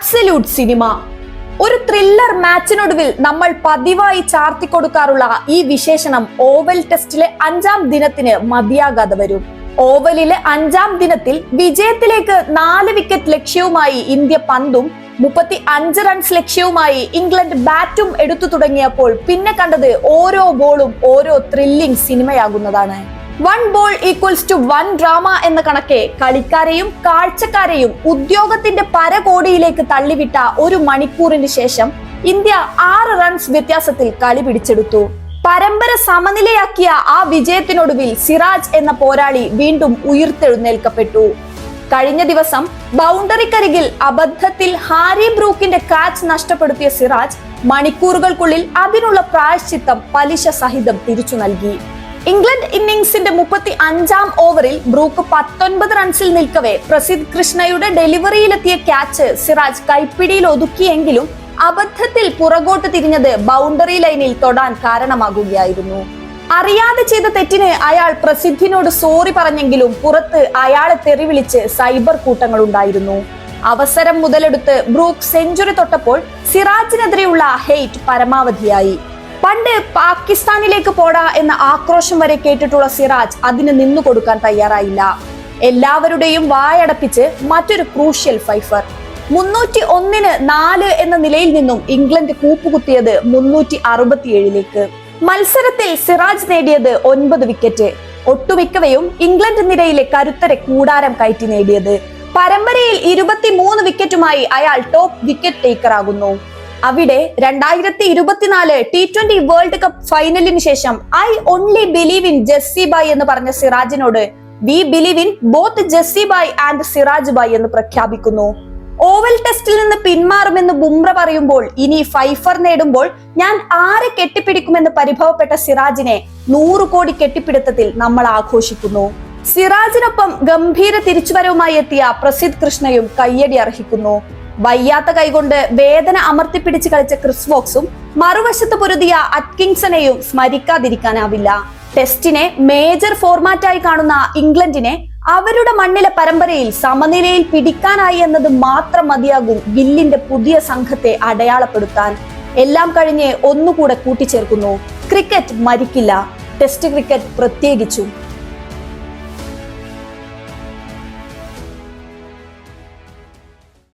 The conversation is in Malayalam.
ആബ്സല്യൂട്ട് സിനിമ ഒരു ത്രില്ലർ മാച്ചിനൊടുവിൽ നമ്മൾ പതിവായി ചാർത്തിക്കൊടുക്കാറുള്ള ഈ വിശേഷണം ഓവൽ ടെസ്റ്റിലെ അഞ്ചാം ദിനത്തിന് മതിയാകാതെ വരും. ഓവലിലെ അഞ്ചാം ദിനത്തിൽ വിജയത്തിലേക്ക് നാല് വിക്കറ്റ് ലക്ഷ്യവുമായി ഇന്ത്യ പന്തും മുപ്പത്തി അഞ്ച് റൺസ് ലക്ഷ്യവുമായി ഇംഗ്ലണ്ട് ബാറ്റും എടുത്തു തുടങ്ങിയപ്പോൾ പിന്നെ കണ്ടത് ഓരോ ബോളും ഓരോ thrilling സിനിമയാകുന്നതാണ് one ball equals two one drama എന്ന കണക്കെ കളിക്കാരെയും കാഴ്ചക്കാരെയും ഉദ്യോഗത്തിന്റെ പരകോടിയിലേക്ക് തള്ളിവിട്ട ഒരു മണിക്കൂറിന് ശേഷം ഇന്ത്യ ആറ് റൺസ് വ്യത്യാസത്തിൽ കളി പിടിച്ചെടുത്തു. പരമ്പര സമനിലയാക്കിയ ആ വിജയത്തിനൊടുവിൽ സിറാജ് എന്ന പോരാളി വീണ്ടും ഉയർത്തെഴുന്നേൽക്കപ്പെട്ടു. കഴിഞ്ഞ ദിവസം ബൗണ്ടറിക്കരികിൽ അബദ്ധത്തിൽ ഹാരി ബ്രൂക്കിന്റെ കാച്ച് നഷ്ടപ്പെടുത്തിയ സിറാജ് മണിക്കൂറുകൾക്കുള്ളിൽ അതിനുള്ള പ്രായശ്ചിത്തം പലിശ സഹിതം തിരിച്ചു നൽകി. ഇംഗ്ലണ്ട് ഇന്നിംഗ്സിന്റെ മുപ്പത്തി അഞ്ചാം ഓവറിൽ ബ്രൂക്ക് പത്തൊൻപത് റൺസിൽ നിൽക്കവേ. പ്രസിദ്ധ് കൃഷ്ണയുടെ ഡെലിവറിയിലെത്തിയ ക്യാച്ച് സിറാജ് കൈപ്പിടിയിൽ ഒതുക്കിയെങ്കിലും അബദ്ധത്തിൽ പുറകോട്ട് തിരിഞ്ഞത് ബൗണ്ടറി ലൈനിൽ തൊടാൻ കാരണമാകുകയായിരുന്നു. അറിയാതെ ചെയ്ത തെറ്റിന് അയാൾ പ്രസിദ്ധിനോട് സോറി പറഞ്ഞെങ്കിലും പുറത്ത് അയാളെ തെറിവിളിച്ച് സൈബർ കൂട്ടങ്ങൾ ഉണ്ടായിരുന്നു അവസരം മുതലെടുത്ത് ബ്രൂക്ക് സെഞ്ചുറി തൊട്ടപ്പോൾ സിറാജിനെതിരെയുള്ള ഹെയ്റ്റ് പരമാവധിയായി. പണ്ട് പാകിസ്ഥാനിലേക്ക് പോടാ എന്ന ആക്രോശം വരെ കേട്ടിട്ടുള്ള സിറാജ് അതിന് നിന്നു കൊടുക്കാൻ തയ്യാറായില്ല. എല്ലാവരുടെയും വായടപ്പിച്ച് മറ്റൊരു ക്രൂഷ്യൽ ഫൈഫർ. മുന്നൂറ്റി ഒന്നിന് നാല് എന്ന നിലയിൽ നിന്നും ഇംഗ്ലണ്ട് കൂപ്പുകുത്തിയത് മുന്നൂറ്റി അറുപത്തിയേഴിലേക്ക്. മത്സരത്തിൽ സിറാജ് നേടിയത് ഒൻപത് വിക്കറ്റ്. ഒട്ടുമിക്കവയും ഇംഗ്ലണ്ട് നിരയിലെ കരുത്തരെ കൂടാരം കയറ്റി നേടിയത്. പരമ്പരയിൽ ഇരുപത്തിമൂന്ന് വിക്കറ്റുമായി അയാൾ ടോപ്പ് വിക്കറ്റ് ടേക്കർ ആകുന്നു അവിടെ രണ്ടായിരത്തി ഇരുപത്തിനാല് ടി ട്വന്റി വേൾഡ് കപ്പ് ഫൈനലിന് ശേഷം I only believe in Jassi bhai എന്ന് പറഞ്ഞ സിറാജിനോട് we believe in both Jassi bhai and Siraj bhai എന്ന് പ്രഖ്യാപിക്കുന്നു. ഓവൽ ടെസ്റ്റിൽ നിന്ന് പിന്മാറുമെന്ന് ബുംറ പറയുമ്പോൾ ഇനി ഫൈഫർ നേടുമ്പോൾ ഞാൻ ആരെ കെട്ടിപ്പിടിക്കുമെന്ന് പരിഭവപ്പെട്ട സിറാജിനെ നൂറു കോടി കെട്ടിപ്പിടുത്തത്തിൽ നമ്മൾ ആഘോഷിക്കുന്നു. സിറാജിനൊപ്പം ഗംഭീര തിരിച്ചുവരവുമായി എത്തിയ പ്രസിദ്ധ് കൃഷ്ണയും കയ്യടി അർഹിക്കുന്നു. വയ്യാത്ത കൈകൊണ്ട് വേദന അമർത്തിപ്പിടിച്ച് കളിച്ച ക്രിസ് ബോക്സും മറുവശത്ത് പൊരുതിയ അറ്റ്കിങ്സനെയും സ്മരിക്കാതിരിക്കാനാവില്ല. ടെസ്റ്റിനെ മേജർ ഫോർമാറ്റായി കാണുന്ന ഇംഗ്ലണ്ടിനെ അവരുടെ മണ്ണിലെ പരമ്പരയിൽ സമനിലയിൽ പിടിക്കാനായി എന്നത് മാത്രം മതിയാകും ഗില്ലിന്റെ പുതിയ സംഘത്തെ അടയാളപ്പെടുത്താൻ. എല്ലാം കഴിഞ്ഞ് ഒന്നുകൂടെ കൂട്ടിച്ചേർക്കുന്നു. ക്രിക്കറ്റ് മരിക്കില്ല. ടെസ്റ്റ് ക്രിക്കറ്റ് പ്രത്യേകിച്ചും.